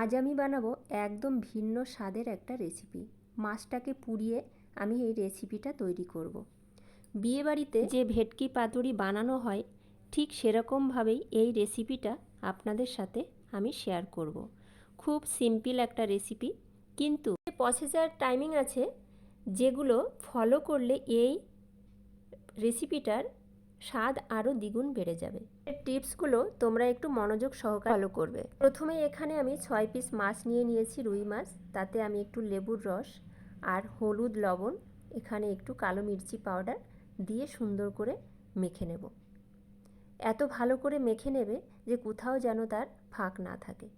আজ আমি বানাবো একদম ভিন্ন স্বাদের একটা রেসিপি মাছটাকে পুড়িয়ে আমি এই রেসিপিটা তৈরি করব। বিয়েবাড়িতে যে ভেটকি পাতুরি বানানো হয়, ঠিক সেরকমভাবেই এই রেসিপিটা আপনাদের সাথে আমি শেয়ার করব। খুব সিম্পল একটা রেসিপি কিন্তু প্রসেসার টাইমিং আছে যেগুলো ফলো করলে এই রেসিপিটার স্বাদ আরও দ্বিগুণ বেড়ে যাবে টিপসগুলো তোমরা একটু মনোযোগ সহকারে ফলো করবে। প্রথমে এখানে আমি ছয় পিস মাছ নিয়ে নিয়েছি রুই মাছ, তাতে আমি একটু লেবুর রস আর হলুদ লবণ, এখানে একটু কালো মির্চি পাউডার দিয়ে সুন্দর করে মেখে নেব। এত ভালো করে মেখে নেবে যে কোথাও যেন তার ফাঁক না থাকে।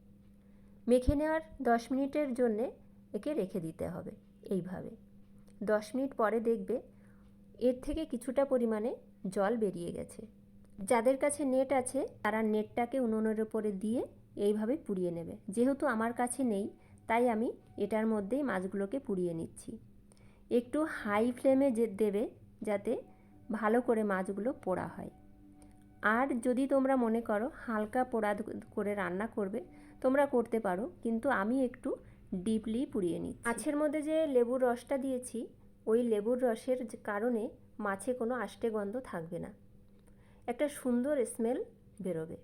মেখে নেওয়ার দশ মিনিটের জন্যে একে রেখে দিতে হবে এইভাবে। দশ মিনিট পরে দেখবে এর থেকে কিছুটা পরিমাণে জল বেরিয়ে গেছে। যাদের কাছে নেট আছে, তারা নেটটাকে উনুনের ওপরে দিয়ে এইভাবে পুড়িয়ে নেবে। যেহেতু আমার কাছে নেই, তাই আমি এটার মধ্যেই মাছগুলোকে পুড়িয়ে নিচ্ছি। একটু হাই ফ্লেমে যে দেবে, যাতে ভালো করে মাছগুলো পোড়া হয়। আর যদি তোমরা মনে করো হালকা পোড়া করে রান্না করবে, তোমরা করতে পারো, কিন্তু আমি একটু ডিপলি পুড়িয়ে নিই মাছের মধ্যে যে লেবুর রসটা দিয়েছি, ওই লেবুর রসের কারণে মাছে কোনো আষ্টে গন্ধ থাকবে না। একটা সুন্দর স্মেল বেরোবে।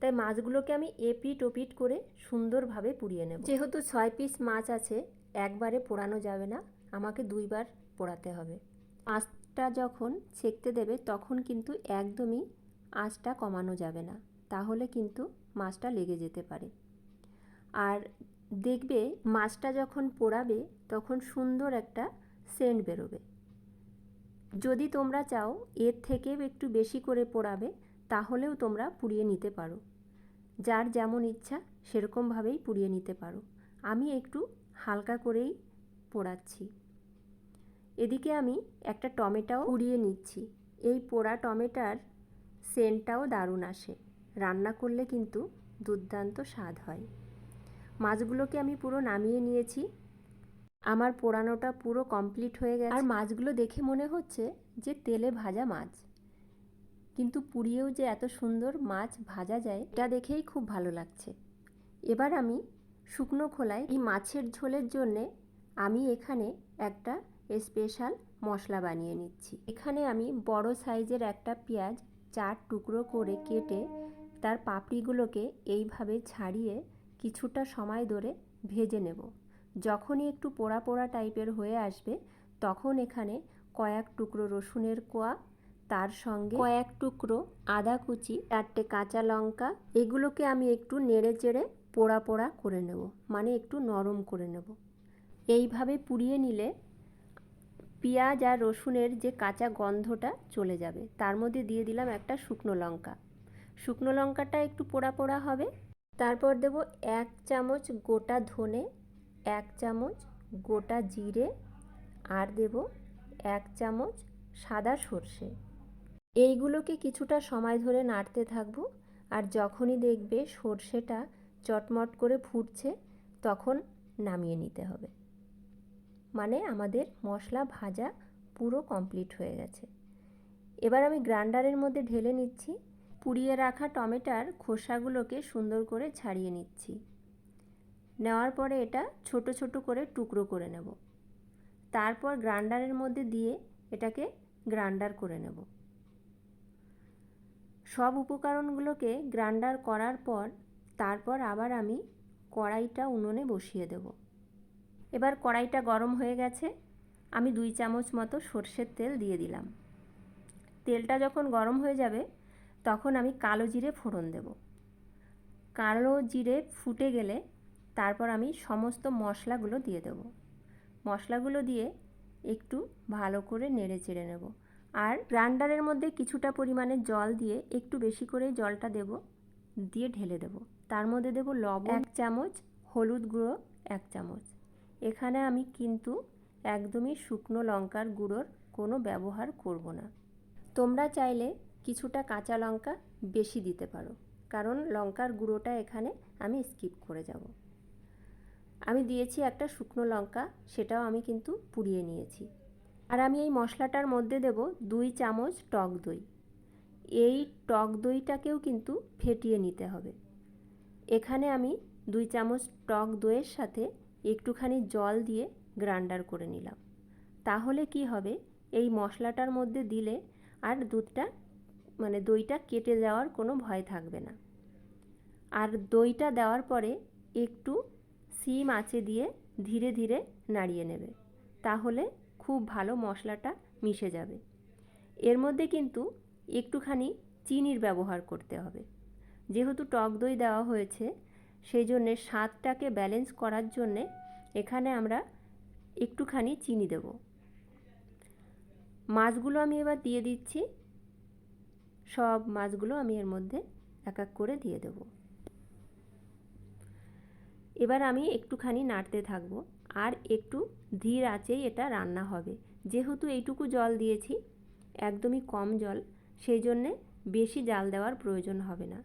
তাই মাছগুলোকে আমি এপিট ওপিট করে সুন্দরভাবে পুড়িয়ে নেব। যেহেতু ছয় পিস মাছ আছে, একবারে পোড়ানো যাবে না, আমাকে দুইবার পোড়াতে হবে। মাছটা যখন সেঁকতে দেবে, তখন কিন্তু একদমই আঁচটা কমানো যাবে না, তাহলে কিন্তু মাছটা লেগে যেতে পারে। আর দেখবে, মাছটা যখন পোড়াবে, তখন সুন্দর একটা সেন্ট বেরোবে। যদি তোমরা চাও এর থেকে একটু বেশি করে পোড়াবে, তাহলেও তোমরা পুড়িয়ে নিতে পারো। যার যেমন ইচ্ছা, সেরকমভাবেই পুড়িয়ে নিতে পারো। আমি একটু হালকা করেই পোড়াচ্ছি। এদিকে আমি একটা টমেটোও পুড়িয়ে নিচ্ছি। এই পোড়া টমেটার সেন্টটাও দারুণ আসে। রান্না করলে কিন্তু দুর্দান্ত স্বাদ হয়। মাছগুলোকে আমি পুরো নামিয়ে নিয়েছি। আমার পোড়ানোটা পুরো কমপ্লিট হয়ে গেছে। আর মাছগুলো দেখে মনে হচ্ছে যে তেলে ভাজা মাছ। কিন্তু পুড়িয়েও যে এত সুন্দর মাছ ভাজা যায়, এটা দেখেই খুব ভালো লাগছে। এবার আমি শুকনো খোলায় এই মাছের ঝোলের জন্যে আমি এখানে একটা স্পেশাল মশলা বানিয়ে নিচ্ছি। এখানে আমি বড় সাইজের একটা পেঁয়াজ চার টুকরো করে কেটে তার পাপড়িগুলোকে এইভাবে ছাড়িয়ে কিছুটা সময় ধরে ভেজে নেব। যখনই একটু পোড়া পোড়া টাইপের হয়ে আসবে, তখন এখানে কয়েক টুকরো রসুনের কোয়া, তার সঙ্গে কয়েক টুকরো আদা কুচি, চারটে কাঁচা লঙ্কা, এগুলোকে আমি একটু নেড়ে চেড়ে পোড়া পোড়া করে নেব মানে একটু নরম করে নেব। এইভাবে পুড়িয়ে নিলে পেঁয়াজ আর রসুনের যে কাঁচা গন্ধটা চলে যাবে। তার মধ্যে দিয়ে দিলাম একটা শুকনো লঙ্কা। শুকনো লঙ্কাটা একটু পোড়া পোড়া হবে। তারপর দেব এক চামচ গোটা ধনে এক চামচ গোটা জিরে আর দেব এক চামচ সাদা সর্ষে। এইগুলোকে কিছুটা সময় ধরে নাড়তে থাকব আর যখনই দেখবে সর্ষেটা চটমট করে ফুটছে তখন নামিয়ে নিতে হবে। মানে আমাদের মশলা ভাজা পুরো কমপ্লিট হয়ে গেছে। এবার আমি গ্রাইন্ডারের মধ্যে ঢেলে নিচ্ছি। পুড়িয়ে রাখা টমেটার খোসাগুলোকে সুন্দর করে ছাড়িয়ে নিচ্ছি। নেওয়ার পরে এটা ছোট ছোট করে টুকরো করে নেব। তারপর গ্রাইন্ডারের মধ্যে দিয়ে এটাকে গ্রাইন্ডার করে নেব। সব উপকরণগুলোকে গ্রাইন্ডার করার পর তারপর আবার আমি কড়াইটা উনুনে বসিয়ে দেব। এবার কড়াইটা গরম হয়ে গেছে, আমি দুই চামচ মতো সর্ষের তেল দিয়ে দিলাম। তেলটা যখন গরম হয়ে যাবে, তখন আমি কালো জিরে ফোড়ন দেব। কালো জিরে ফুটে গেলে তারপর আমি সমস্ত মশলাগুলো দিয়ে দেব। মশলাগুলো দিয়ে একটু ভালো করে নেড়ে চেড়ে নেব। আর গ্রাইন্ডারের মধ্যে কিছুটা পরিমাণে জল দিয়ে একটু বেশি করে জলটা দেব, দিয়ে ঢেলে দেব। তার মধ্যে দেব লবণ, এক চামচ, হলুদ গুঁড়ো, এক চামচ। এখানে আমি কিন্তু একদমই শুকনো লঙ্কার গুঁড়োর কোনো ব্যবহার করব না। তোমরা চাইলে কিছুটা কাঁচা লঙ্কা বেশি দিতে পারো, কারণ লঙ্কার গুঁড়োটা এখানে আমি স্কিপ করে যাব। আমি দিয়েছি একটা শুকনো লঙ্কা, সেটাও আমি কিন্তু পুড়িয়ে নিয়েছি। আর আমি এই মশলাটার মধ্যে দেব দুই চামচ টক দই। এই টক দইটাকেও কিন্তু ফেটিয়ে নিতে হবে। এখানে আমি দুই চামচ টক দইয়ের সাথে একটুখানি জল দিয়ে গ্রাইন্ডার করে নিলাম। তাহলে কি হবে? এই মশলাটার মধ্যে দিলে আর দুধটা মানে দইটা কেটে যাওয়ার কোনো ভয় থাকবে না। আর দইটা দেওয়ার পরে একটু সিম আঁচে দিয়ে ধীরে ধীরে নাড়িয়ে নেবে। তাহলে খুব ভালো মশলাটা মিশে যাবে। এর মধ্যে কিন্তু একটুখানি চিনির ব্যবহার করতে হবে। যেহেতু টক দই দেওয়া হয়েছে, সেই জন্যে স্বাদটাকে ব্যালেন্স করার জন্যে এখানে আমরা একটুখানি চিনি দেব। মাছগুলো আমি এবার দিয়ে দিচ্ছি। সব মাছগুলো আমি এর মধ্যে এক এক করে দিয়ে দেব। এবার আমি একটুখানি নাড়তে থাকব। আর একটু ধীর আঁচেই এটা রান্না হবে। যেহেতু এইটুকু জল দিয়েছি, একদমই কম জল সেই জন্যে বেশি জাল দেওয়ার প্রয়োজন হবে না।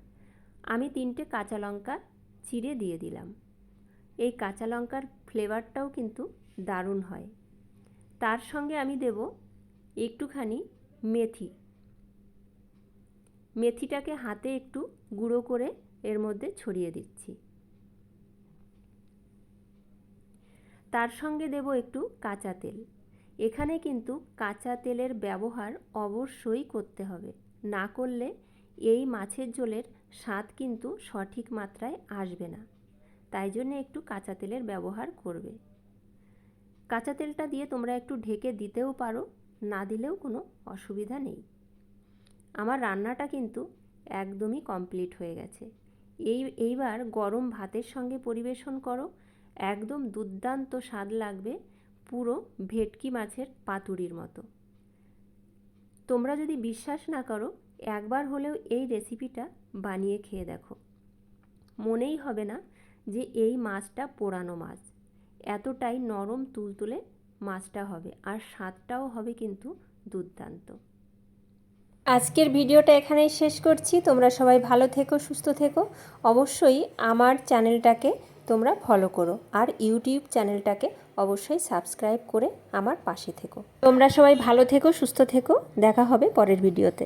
আমি তিনটে কাঁচা লঙ্কা চিড়ে দিয়ে দিলাম। এই কাঁচা লঙ্কার ফ্লেভারটাও কিন্তু দারুণ হয়। তার সঙ্গে আমি দেব একটুখানি মেথি। মেথিটাকে হাতে একটু গুঁড়ো করে এর মধ্যে ছড়িয়ে দিচ্ছি। তার সঙ্গে দেব একটু কাঁচা তেল। এখানে কিন্তু কাঁচা তেলের ব্যবহার অবশ্যই করতে হবে। না করলে এই মাছের ঝোলের স্বাদ কিন্তু সঠিক মাত্রায় আসবে না। তাই জন্য একটু কাঁচা তেলের ব্যবহার করবে। কাঁচা তেলটা দিয়ে তোমরা একটু ঢেকে দিতেও পারো, না দিলেও কোনো অসুবিধা নেই। আমার রান্নাটা কিন্তু একদমই কমপ্লিট হয়ে গেছে। এই, এইবার গরম ভাতের সঙ্গে পরিবেশন করো। একদম দুর্দান্ত স্বাদ লাগবে পুরো ভেটকি মাছের পাতুরির মতো। তোমরা যদি বিশ্বাস না করো, একবার হলেও এই রেসিপিটা বানিয়ে খেয়ে দেখো। মনেই হবে না যে এই মাছটা পোড়ানো মাছ। এতটাই নরম তুলতুলে মাছটা হবে আর স্বাদটাও হবে কিন্তু দুর্দান্ত। আজকের ভিডিওটা এখানেই শেষ করছি। তোমরা সবাই ভালো থেকো, সুস্থ থেকো। অবশ্যই আমার চ্যানেলটাকে তোমরা ফলো করো আর ইউটিউব চ্যানেলটাকে অবশ্যই সাবস্ক্রাইব করে আমার পাশে থেকো। তোমরা সবাই ভালো থেকো, সুস্থ থেকো। দেখা হবে পরের ভিডিওতে